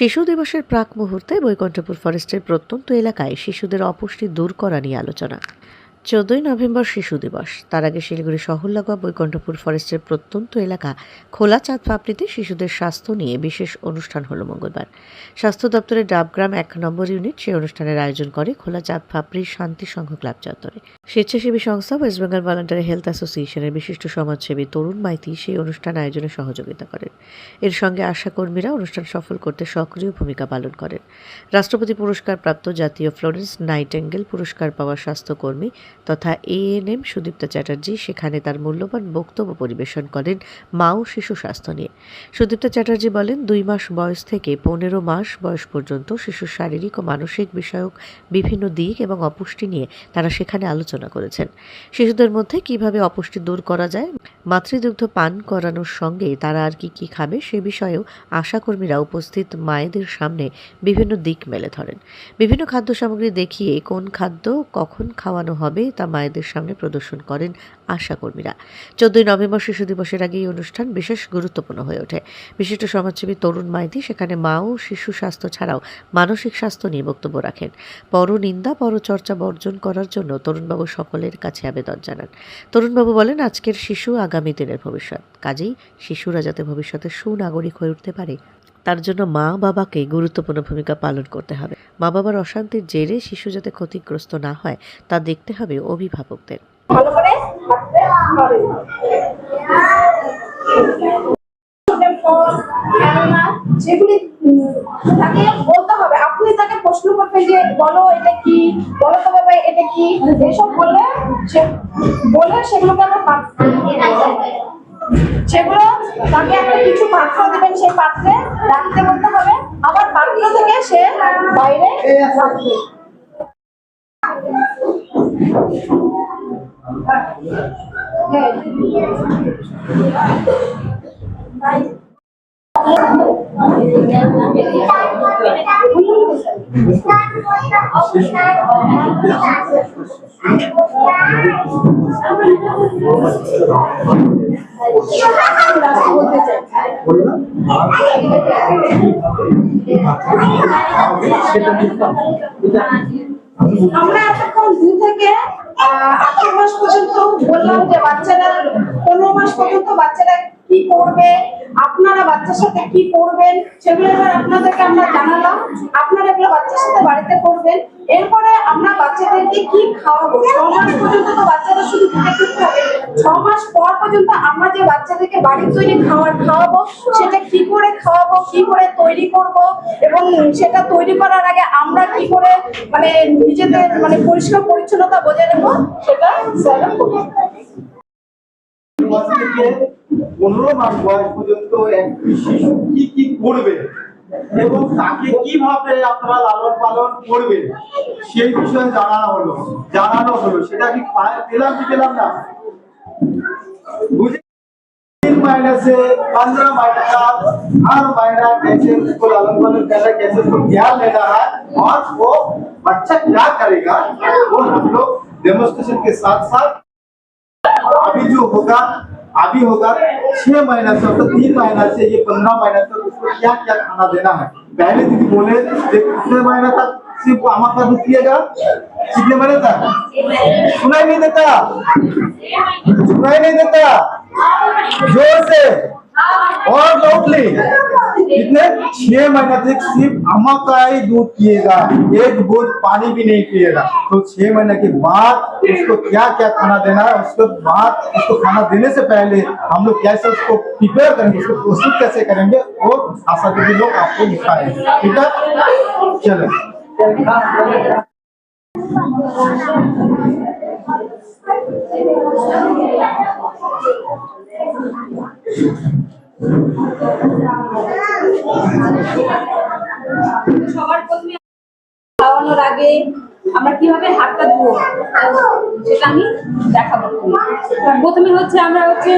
শিশু দিবসের প্রাক মুহূর্তে বৈকণ্ঠপুর ফরেস্টের প্রত্যন্ত এলাকায় শিশুদের অপুষ্টি দূর করা নিয়ে আলোচনা। চোদ্দই নভেম্বর শিশু দিবস। তার আগে শিলিগুড়ি শহর লাগোয়া বৈকুণ্ঠপুর ফরেস্টের প্রত্যন্ত এলাকা খোলা চাঁদ পাপড়িতে শিশুদের স্বাস্থ্য নিয়ে বিশেষ অনুষ্ঠান হলো মঙ্গলবার। স্বাস্থ্য দপ্তরের ডাবগ্রাম এক নম্বর ইউনিট সেই অনুষ্ঠানের আয়োজন করে খোলা চাঁদ পাপড়ির শান্তি সংঘ ক্লাব চত্বরে। স্বেচ্ছাসেবী সংস্থা ওয়েস্ট বেঙ্গল ভলান্টারি হেলথ অ্যাসোসিয়েশনের বিশিষ্ট সমাজসেবী তরুণ মাইতি সেই অনুষ্ঠান আয়োজনে সহযোগিতা করেন। এর সঙ্গে আশাকর্মীরা অনুষ্ঠান সফল করতে সক্রিয় ভূমিকা পালন করেন। রাষ্ট্রপতি পুরস্কার প্রাপ্ত জাতীয় ফ্লোরেন্স নাইটেঙ্গেল পুরস্কার পাওয়া স্বাস্থ্যকর্মী তথা A N M Sudipta Chatterjee সেখানে তার মূল্যবান বক্তব্য পরিবেশন করেন মা ও শিশু স্বাস্থ্য নিয়ে। সুদীপ্তা চ্যাটার্জি বলেন, দুই মাস বয়স থেকে পনেরো মাস বয়স পর্যন্ত শিশুর শারীরিক ও মানসিক বিষয়ক বিভিন্ন দিক এবং অপুষ্টি নিয়ে তারা সেখানে আলোচনা করেছেন। শিশুদের মধ্যে কীভাবে অপুষ্টি দূর করা যায়, মাতৃদুগ্ধ পান করানোর সঙ্গে তারা আর কি কি খাবে সে বিষয়েও আশাকর্মীরা উপস্থিত মায়েদের সামনে বিভিন্ন দিক মেলে ধরেন। বিভিন্ন খাদ্য সামগ্রী দেখিয়ে কোন খাদ্য কখন খাওয়ানো হবে তা মায়েদের সামনে প্রদর্শন করেন আশাকর্মীরা। চোদ্দই নভেম্বর শিশু দিবসের আগে এই অনুষ্ঠান বিশেষ গুরুত্বপূর্ণ হয়ে ওঠে। বিশিষ্ট সমাজসেবী তরুণ মাইতি সেখানে মা ও শিশু স্বাস্থ্য ছাড়াও মানসিক স্বাস্থ্য নিয়ে বক্তব্য রাখেন। পরনিন্দা পরচর্চা বর্জন করার জন্য তরুণবাবু সকলের কাছে আবেদন জানান। তরুণবাবু বলেন, আজকের শিশু আগামী দিনের ভবিষ্যৎ। কাজেই শিশুরা যাতে ভবিষ্যতে সুনাগরিক হয়ে উঠতে পারে তার জন্য মা বাবাকে গুরুত্বপূর্ণ ভূমিকা পালন করতে হবে। মা বাবার অশান্তির জেরে শিশু যাতে ক্ষতিগ্রস্ত না হয়, তা দেখতে হবে অভিভাবকদের। সেগুলোকে আমরা সেগুলো তাকে একটা কিছু পাত্র দেবেন, সেই পাত্রে রাখতে করতে হবে। আবার পাত্র থেকে সে বাইরে আমরা এতক্ষণ দু থেকে আঠারো মাস পর্যন্ত বললাম যে বাচ্চারা পনেরো মাস পর্যন্ত বাচ্চারা কি করবে? আপনারা বাচ্চার সাথে কি করবেন? সেগুলো এবার আপনাদেরকে আমরা জানালাম। আপনারা এগুলো বাচ্চার সাথে বাড়িতে করবেন। এরপরে আমরা বাচ্চাদেরকে কি খাওয়াবো? ছ মাস পর্যন্ত তো বাচ্চারা শুধু থাকতে হবে। ছ মাস পর পর্যন্ত আমরা যে বাচ্চাদেরকে বাড়ির তৈরি খাবার খাওয়াবো, সেটা কি করে খাওয়াবো, কি করে তৈরি করব এবং সেটা তৈরি করার আগে আমরা কি করে মানে নিজেদের মানে পরিষ্কার পরিচ্ছন্নতা বজায় রাখব, সেটা থেকে। পনেরো মাস বয়স পর্যন্ত একটি শিশু কি কি করবে এবং তাকে কিভাবে আপনারা লালন পালন করবেন সেই বিষয়ে জানানো হলো জানানো হলো সেটা কি পা- পেলাম কি পেলাম না बुझे तीन महीने से पंद्रह महीने का हर महीना कैसे उसको लालन पालन करना है, कैसे उसको ध्यान लेना है और वो बच्चा क्या करेगा वो हम लोग डेमोस्ट्रेशन के साथ साथ अभी जो होगा अभी होगा छह महीना से मतलब तीन महीना से, ये पंद्रह महीना तक उसको क्या क्या खाना देना है? पहले दीदी बोले कितने महीना तक सिर्फ़ आमा का दूध पिएगा कितने महीने तक? सुनाई नहीं देता। सुनाई नहीं देता। ज़ोर से। और लाउडली कितने? छह महीने तक सिर्फ़ अम्मा का ही दूध पिएगा। एक बूंद पानी भी नहीं पिएगा। तो छह महीने के बाद उसको क्या क्या खाना देना है? उसके बाद उसको खाना देने से पहले हम लोग कैसे उसको प्रिपेयर करेंगे, उसको प्रस्तुत कैसे करेंगे और आशा दीदी लोग आपको दिखाएँगे। ठीक है? चलो। সবার প্রথমে খাওয়ানোর আগে আমরা কীভাবে হাতটা ধুবো, সেটা আমি দেখাবো। প্রথমে হচ্ছে আমরা হচ্ছে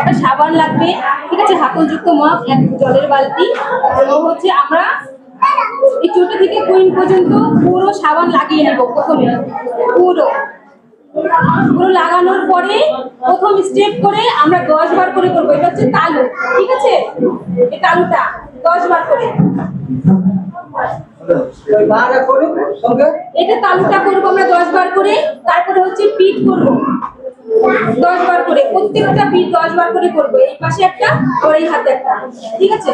একটা সাবান লাগবে, ঠিক আছে? হাতলযুক্ত মগ, এক জলের বালতি। এবং হচ্ছে আমরা এই চোটা থেকে কুইন পর্যন্ত পুরো সাবান লাগিয়ে নেব প্রথমে, পুরো। পুরো লাগানোর পরে প্রথম স্টেপ করে আমরা দশ বার করে করব। এটা হচ্ছে তালু ঠিক আছে? এই তালুটা দশ বার করে। এটা তালুটা করব আমরা দশ বার করে তারপরে হচ্ছে পিঠ করব। দশ বার করে, প্রত্যেকটা পিঠ দশ বার করে করব। এই পাশে একটা আর এই হাতে একটা। ঠিক আছে?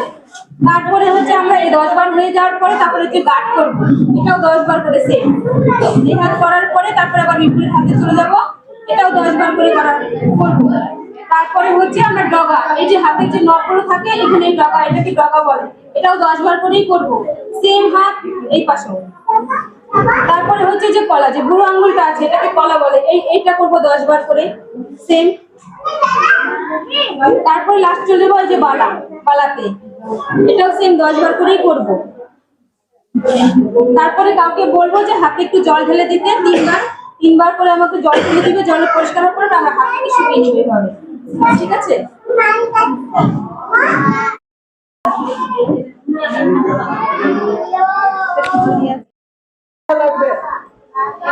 তারপরে হচ্ছে আমরা এই দশ বার হয়ে যাওয়ার পরে তারপরে হচ্ছে গার্ড করব। এটাও দশ বার করে সেম এই হাত করার পরে তারপরে আবার বিপরীত হাতে চলে যাব। এটাও দশ বার করে করার করব। তারপরে হচ্ছে আমরা ডগা। এই যে হাতের যে নখগুলো থাকে, এখানে ডগা, এটাকে ডগা বলে। এটাও দশ বার করেই করব। সেম হাত, এই পাশেও। তারপরে হচ্ছে যে কলা, যে বুড়ো আঙ্গুলটা আছে, এটাকে কলা বলে। এই, এইটা করব দশ বার করে। সেম তারপরে লাস্ট চলে যাব যে বালা, বালাতে। এটাও সেম দশ বার করেই করব। তারপরে কাউকে বলব যে হাতে একটু জল ঢেলে দিতে, তিনবার। তিনবার করে আমাকে জল ঢেলে দিবে, জলে পরিষ্কার হওয়ার পরে আমার হাতটাকে শুকিয়ে নিবে ঠিক আছে?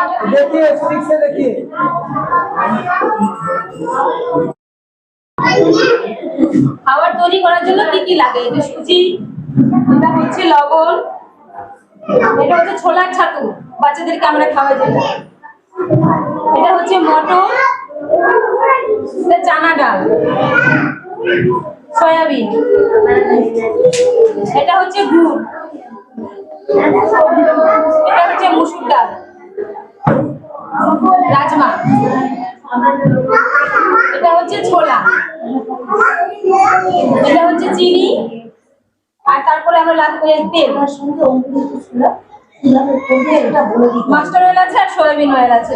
देखिए ठीक से देखिए খাবার তৈরি করার জন্য কি কি লাগে এটা সুজি এটা হচ্ছে লবণ এটা হচ্ছে ছোলার ছাতু বাচ্চাদেরকে আমরা খাওয়াই যেটা এটা হচ্ছে মটর এটা চানা ডাল সয়াবিন এটা হচ্ছে গুড় এটা হচ্ছে মুসুর ডাল রাজমা। এটা হচ্ছে ছোলা। এটা হচ্ছে চিনি। আর তারপরে আমরা লাগবে তেল। মাস্টার অয়েল আছে আর সয়াবিন অয়েল আছে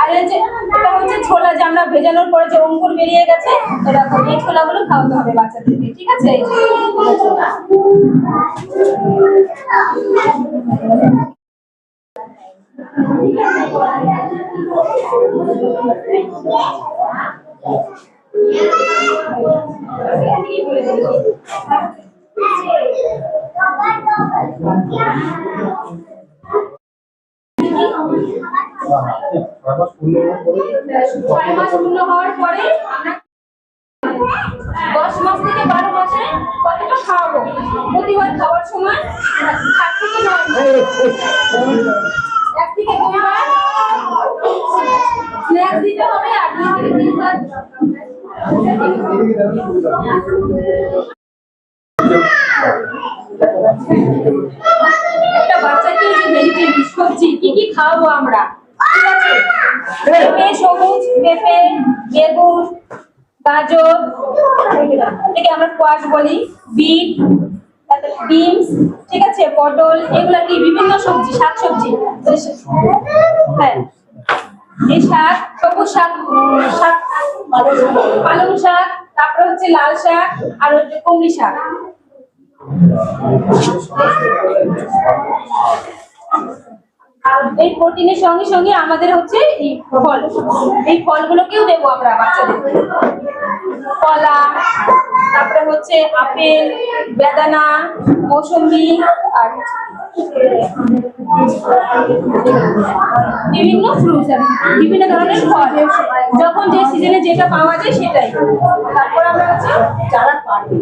আর যে এটা হচ্ছে ছোলা যে আমরা ভেজানোর পরে যে অঙ্কুর বেরিয়ে গেছে এরকম এই ছোলাগুলো খাওয়াতে হবে বাচ্চাদেরকে, ঠিক আছে। দশ মাস থেকে বারো মাসে কতটা খাওয়াবো প্রতিবার খাওয়ার সময় সাত থেকে নয় মাস। একটা বাচ্চাকে যে ভেজিটেবল সবজি কি কি খাওয়াবো আমরা ঠিক সবুজ পেঁপে বেগুন গাজর এটাকে আমরা কোয়াশ বলি বিট বিনস, ঠিক আছে? পটল, এগুলা কি বিভিন্ন সবজি শাক সবজি হ্যাঁ। এই শাক, সবুজ শাক শাক পালং শাক, তারপরে হচ্ছে লাল শাক, আর হচ্ছে কুমড়ি শাক। এই প্রোটিনের সঙ্গে সঙ্গে আমাদের হচ্ছে এই ফল। এই ফলগুলোকেও দেবো আমরা বাচ্চাদেরকে কলা তারপরে হচ্ছে আপেল, বেদানা মৌসুম্বি আর বিভিন্ন ফ্রুটস বিভিন্ন ধরনের ফল। যখন যে সিজনে যেটা পাওয়া যায় সেটাই। তারপর আমরা হচ্ছে যারা পারবে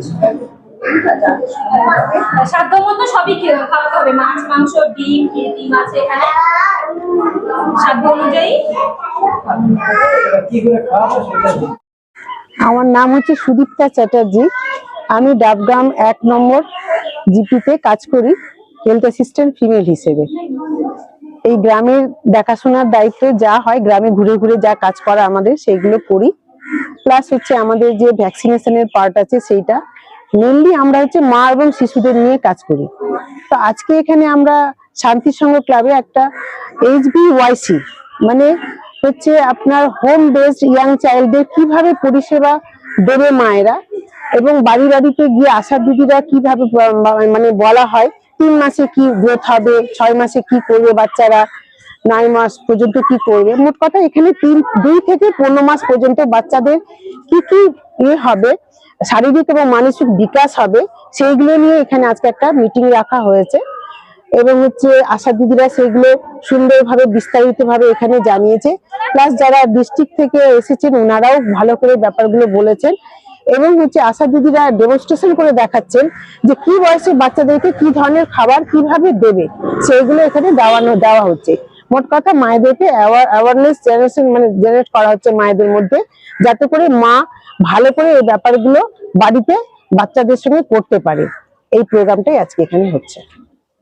সাধ্য মতো সবই খাওয়াতে হবে। মাছ, মাংস, ডিম ডিম আছে এখানে। সাধ্য অনুযায়ী। আমার নাম হচ্ছে সুদীপ্তা চ্যাটার্জি। আমি ডাবগ্রাম এক নম্বর জিপিতে কাজ করি হেলথ অ্যাসিস্ট্যান্ট ফিমেল হিসেবে। এই গ্রামের দেখাশোনার দায়িত্বে যা হয়, গ্রামে ঘুরে ঘুরে যা কাজ করা আমাদের, সেইগুলো করি। প্লাস হচ্ছে আমাদের যে ভ্যাকসিনেশনের পার্ট আছে, সেইটা। মেনলি আমরা হচ্ছে মা এবং শিশুদের নিয়ে কাজ করি। তো আজকে এখানে আমরা শান্তি সংঘ ক্লাবে একটা ওয়াইসি মানে হচ্ছে আপনার হোম বেসড ইয়াং চাইল্ডদের কীভাবে পরিষেবা দেবে মায়েরা এবং বাড়ি বাড়িতে গিয়ে আশা দিদিরা কীভাবে মানে বলা হয়, তিন মাসে কি গ্রোথ হবে, ছয় মাসে কি করবে বাচ্চারা, নয় মাস পর্যন্ত কি করবে? মোট কথা এখানে তিন, দুই থেকে পনেরো মাস পর্যন্ত বাচ্চাদের কি কি ইয়ে হবে, শারীরিক এবং মানসিক বিকাশ হবে, সেইগুলো নিয়ে এখানে আজকে একটা মিটিং রাখা হয়েছে। এবং হচ্ছে আশা দিদিরা সেগুলো সুন্দরভাবে, বিস্তারিতভাবে এখানে জানিয়েছে। প্লাস যারা ডিস্ট্রিক্ট থেকে এসেছেন, ওনারাও ভালো করে ব্যাপারগুলো বলেছেন। এবং হচ্ছে আশা দিদিরা ডেমনস্ট্রেশন করে দেখাচ্ছেন যে কি বয়সে বাচ্চাদেরকে কি ধরনের খাবার কীভাবে দেবে সেইগুলো এখানে দেওয়ানো, দেওয়া হচ্ছে। মোট কথা মায়েদেরকে অ্যাওয়ারনেস জেনারেশন মানে জেনারেট করা হচ্ছে মায়েদের মধ্যে, যাতে করে মা ভালো করে এই ব্যাপারগুলো বাড়িতে বাচ্চাদের সঙ্গে করতে পারে। এই প্রোগ্রামটাই আজকে এখানে হচ্ছে।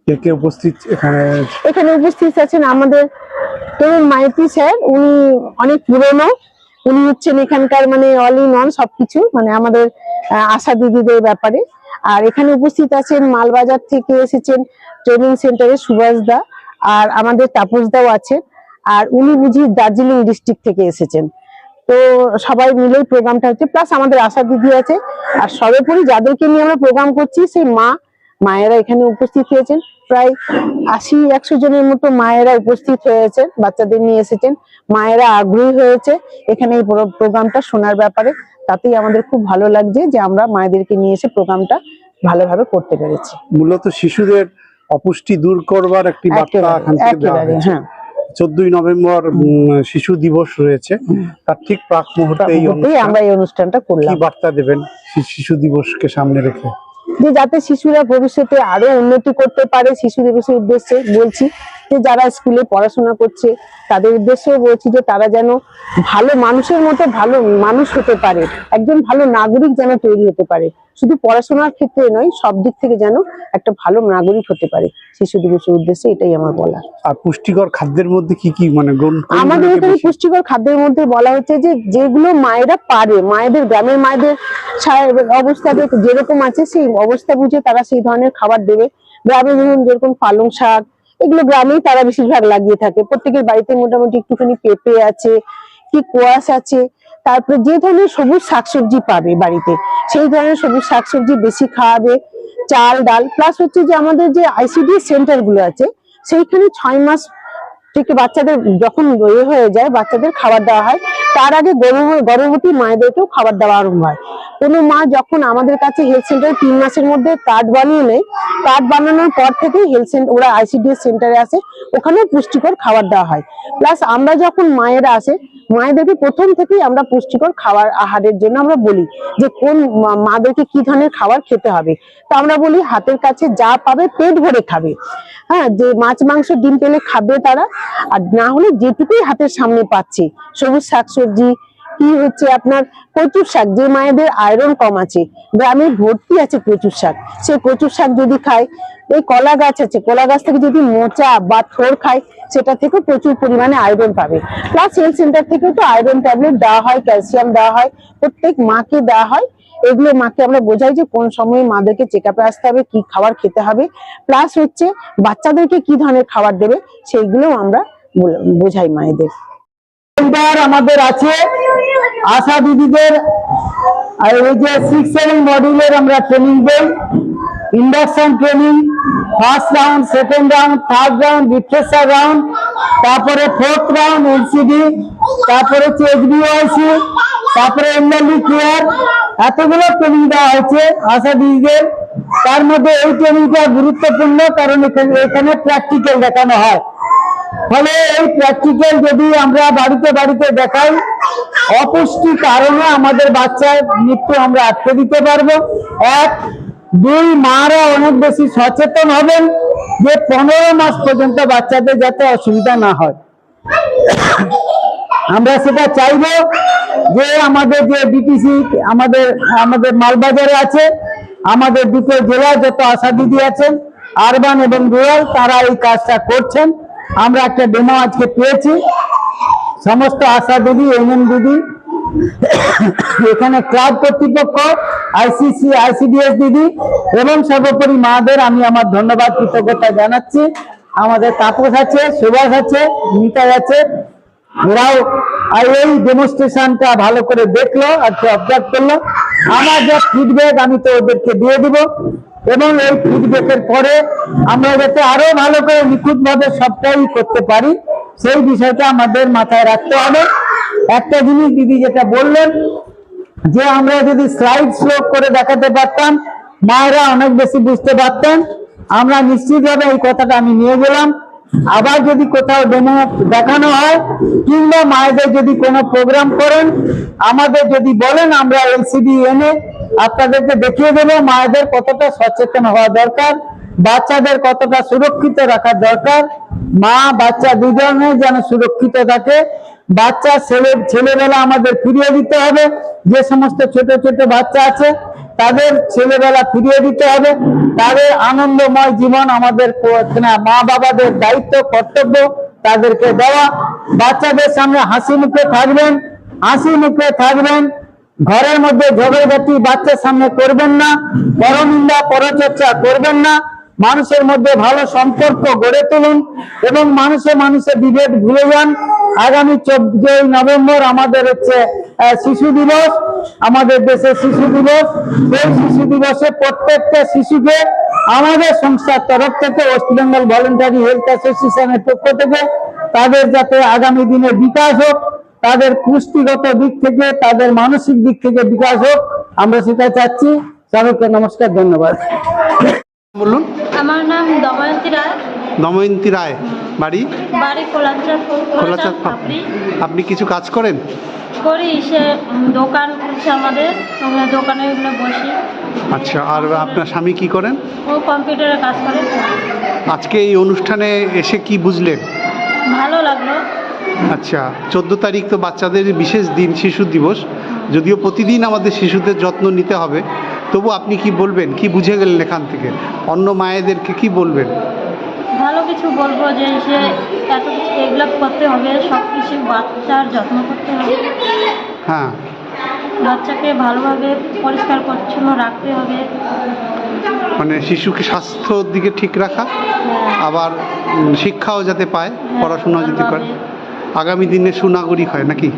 কে কে উপস্থিত এখানে? এখানে উপস্থিত আছেন আমাদের তরুণ মাইতি স্যার, উনি অনেক পুরনো। উনি হচ্ছেন এখানকার মানে অল ইন অন সবকিছু মানে আমাদের আশা দিদিদের ব্যাপারে। আর এখানে উপস্থিত আছেন, মালবাজার থেকে এসেছেন ট্রেনিং সেন্টারে সুভাষ দা, আর আমাদের তাপস দাও আছেন। আর উনি বুঝি দার্জিলিং ডিস্ট্রিক্ট থেকে এসেছেন। তো সবাই মিলেই প্রোগ্রামটা হচ্ছে প্লাস আমাদের আশা দিদি আছে। আর সর্বোপরি যাদেরকে নিয়ে আমরা প্রোগ্রাম করছি, সেই মা, মায়েরা এখানে উপস্থিত হয়েছেন। প্রায় আশি একশো জনের মতো মায়েরা উপস্থিত হয়েছে বাচ্চাদের নিয়ে এসেছেন। মায়েরা আগ্রহী হয়েছে এখানে এই প্রোগ্রামটা শোনার ব্যাপারে। তাতেই আমাদের খুব ভালো লাগছে যে আমরা মায়েদেরকে নিয়ে এসে প্রোগ্রামটা ভালোভাবে করতে পেরেছি। মূলত শিশুদের অপুষ্টি দূর করবার একটি বার্তা এখান থেকে দেওয়া হয়েছে। হ্যাঁ। চোদ্দই নভেম্বর শিশু দিবস রয়েছে। তার ঠিক প্রাক মুহূর্তে আমরা এই অনুষ্ঠানটা করলাম। বার্তা দেবেন শিশু দিবসকে সামনে রেখে? যে যাতে শিশুরা ভবিষ্যতে আরও উন্নতি করতে পারে, শিশু দিবসের উদ্দেশ্যে বলছি যে যারা স্কুলে পড়াশোনা করছে, তাদের উদ্দেশ্যেও বলছি যে তারা যেন ভালো মানুষের মতো ভালো মানুষ হতে পারে, একজন ভালো নাগরিক যেন তৈরি হতে পারে। শুধু পড়াশোনার ক্ষেত্রে নয় সব দিক থেকে যেন একটা ভালো নাগরিক হতে পারে। শিশু দিবসের উদ্দেশ্যে এটাই আমার বলা। আর পুষ্টিকর খাদ্যের মধ্যে কি কি মানে আমাদের এখানে পুষ্টিকর খাদ্যের মধ্যে বলা হচ্ছে যে যেগুলো মায়েরা পারে মায়েদের গ্রামের মায়েদের অবস্থা যেরকম আছে সেই অবস্থা বুঝে তারা সেই ধরনের খাবার দেবে। গ্রামে ধরুন যেরকম পালং শাক এগুলো গ্রামেই তারা বেশিরভাগ লাগিয়ে থাকে। প্রত্যেকের বাড়িতে মোটামুটি একটুখানি পেঁপে আছে কি কোয়াশ আছে। তারপরে যে ধরনের সবুজ শাকসবজি পাবে বাড়িতে, সেই ধরনের সবুজ শাকসবজি বেশি খাওয়াবে, চাল, ডাল প্লাস হচ্ছে যে আমাদের যে আইসিডি সেন্টারগুলো আছে, সেইখানে ছয় মাস থেকে বাচ্চাদের যখন ইয়ে হয়ে যায়, বাচ্চাদের খাবার দেওয়া হয়, তার আগে গর্ভ- গর্ভবতী মায়েদেরকেও খাবার দেওয়া আরম্ভ হয়। কোনো মা যখন আমাদের কাছে হেলথ সেন্টারে তিন মাসের মধ্যে কার্ড বানিয়ে নেয় কার্ড বানানোর পর থেকেই হেলথ সেন্টার ওরা আইসিডিএস সেন্টারে আসে, ওখানেও পুষ্টিকর খাবার দেওয়া হয়। প্লাস আমরা যখন মায়েরা আসে, মায়েদেরকে প্রথম থেকেই আমরা পুষ্টিকর খাবার আহারের জন্য আমরা বলি যে কোন মাদেরকে কি ধরনের খাবার খেতে হবে। তো আমরা বলি হাতের কাছে যা পাবে পেট ভরে খাবে। হ্যাঁ যে মাছ, মাংস, ডিম পেলে খাবে তারা। আর না হলে যেটুকুই হাতের সামনে পাচ্ছে, সবুজ শাকসবজি কি হচ্ছে আপনার? কচুর শাক, যে মায়েদের আয়রন কম আছে, গ্রামে ভর্তি আছে কচুর শাক। সেই কচুর শাক যদি খায়, এই কলা গাছ আছে, কলা গাছ থেকে যদি মোচা বা থোর খায়, সেটা থেকে প্রচুর পরিমাণে আয়রন পাবে। প্লাস হেলথ সেন্টার থেকেও তো আয়রন ট্যাবলেট দেওয়া হয় ক্যালসিয়াম দেওয়া হয়, প্রত্যেক মাকে দেওয়া হয়। এগুলো মাকে আমরা বোঝাই যে কোন সময় মাদেরকে চেক আপে আসতে হবে, কি খাবার খেতে হবে। প্লাস হচ্ছে বাচ্চাদেরকে কি ধরনের খাবার দেবে সেইগুলো আমরা বোঝাই মায়েদের। আমাদের আছে আশা দিদিদের এই যে সিক্স সেভেন মডিউলের আমরা ট্রেনিং দেই। Induction training first round second round third round refresher round তারপরে ফোর্থ রাউন্ড এলসিডি তারপরে হচ্ছে এইচবিওআইসি তারপরে এমএলই কেয়ার এতগুলো ট্রেনিং দেওয়া হয়েছে আশা দিদিদের। তার মধ্যে এই ট্রেনিংটা গুরুত্বপূর্ণ, কারণ এখানে প্র্যাকটিক্যাল দেখানো হয়। ফলে এই প্র্যাকটিক্যাল যদি আমরা বাড়িতে বাড়িতে দেখাই অপুষ্টি কারণে আমাদের বাচ্চার মৃত্যু আমরা আটকে দিতে পারব। এক, দুই, মারা অনেক বেশি সচেতন হবেন যে পনেরো মাস পর্যন্ত বাচ্চাদের যাতে অসুবিধা না হয়। আমরা সেটা চাইব যে আমাদের যে বিটিসি আমাদের আমাদের মালবাজারে আছে, আমাদের দুটো জেলায় যত আশা দিদি আছেন, আরবান এবং রুরাল, তারা এই কাজটা করছেন। আমরা একটা ডেমো আজকে পেয়েছি। সমস্ত আশা দিদি, এম এমএন দিদি, এখানে ক্লাব কর্তৃপক্ষ আইসিসি আইসিডিএস দিদি, এবং সর্বোপরি মাদের আমি আমার ধন্যবাদ, কৃতজ্ঞতা জানাচ্ছি। আমাদের তাপস আছে, সুভাষ আছে মিতা আছে। আর এই ডেমনস্ট্রেশনটা ভালো করে দেখল, আর অবজার্ভ করল। আমার যা ফিডব্যাক আমি তো ওদেরকে দিয়ে দিব। এবং এই ফিডব্যাকের পরে আমরা যাতে আরও ভালো করে নিখুঁত ভাবে সবটাই করতে পারি, সেই বিষয়টা আমাদের মাথায় রাখতে হবে। একটা জিনিস দিদি যেটা বললেন, যে আমরা যদি স্লাইড শো করে দেখাতে পারতাম, মায়েরা অনেক বেশি বুঝতে পারতেন। আমরা নিশ্চিতভাবে এই কথাটা আমি নিয়ে গেলাম। আবার যদি কোথাও ডেমো দেখানো হয়, কিংবা মায়েদের যদি কোনো প্রোগ্রাম করেন, আমাদের যদি বলেন, আমরা এলসিডি এনে আপনাদেরকে দেখিয়ে দেবো মায়েদের কতটা সচেতন হওয়া দরকার, বাচ্চাদের কতটা সুরক্ষিত রাখা দরকার। মা, বাচ্চা দুজনে যেন সুরক্ষিত থাকে। বাচ্চা, ছেলে, ছেলেবেলা আমাদের ফিরিয়ে দিতে হবে। যে সমস্ত ছোট ছোট বাচ্চা আছে, তাদের ছেলেবেলা ফিরিয়ে দিতে হবে। তাদের আনন্দময় জীবন আমাদের মা বাবাদের দায়িত্ব, কর্তব্য তাদেরকে দেওয়া। বাচ্চাদের সামনে হাসি মুখে থাকবেন, হাসি মুখে থাকবেন। ঘরের মধ্যে ঝগড়াঝাটি বাচ্চার সামনে করবেন না, পরনিন্দা, পরচর্চা করবেন না। মানুষের মধ্যে ভালো সম্পর্ক গড়ে তুলুন এবং মানুষে মানুষে বিভেদ ভুলে যান। আগামী চোদ্দই নভেম্বর আমাদের হচ্ছে শিশু দিবস। আমাদের দেশে শিশু দিবস। সেই শিশু দিবসে প্রত্যেকটা শিশুকে আমাদের সংস্থার তরফ থেকে, ওয়েস্ট বেঙ্গল ভলেন্টারি হেলথ অ্যাসোসিয়েশনের পক্ষ থেকে, তাদের যাতে আগামী দিনে বিকাশ হোক তাদের পুষ্টিগত দিক থেকে তাদের মানসিক দিক থেকে বিকাশ হোক আমরা সেটা চাচ্ছি। সবাইকে নমস্কার ধন্যবাদ। বলুন। আমার নাম দময়ন্তী রায়। দময়ন্তী রায় বাড়ি? বাড়ি কোলাচার খোলাচাঁদ আপনি? কিছু কাজ করেন? করি সে দোকান আমাদের আমরা দোকানে বসি। আচ্ছা আর আপনার স্বামী কি করেন? ও কম্পিউটারে কাজ করে। আজকে এই অনুষ্ঠানে এসে কি বুঝলেন? ভালো লাগল। আচ্ছা চোদ্দ তারিখ তো বাচ্চাদের বিশেষ দিন শিশু দিবস। যদিও প্রতিদিন আমাদের শিশুদের যত্ন নিতে হবে তবু আপনি কি বলবেন? কি বুঝে গেলেন এখান থেকে? অন্য মায়েদেরকে কি বলবেন? ভালো কিছু বলব যে সে এত কিছু এগুলো করতে হবে সব কিছু বাচ্চার যত্ন করতে হবে। হ্যাঁ। বাচ্চাকে ভালোভাবে পরিষ্কার পরিচ্ছন্ন রাখতে হবে। মানে শিশুকে স্বাস্থ্যর দিকে ঠিক রাখা হ্যাঁ, আবার শিক্ষাও যাতে পায় পড়াশোনা যদি করে ভালোভাবে। আগামী দিনে সুনাগরিক হয় নাকি?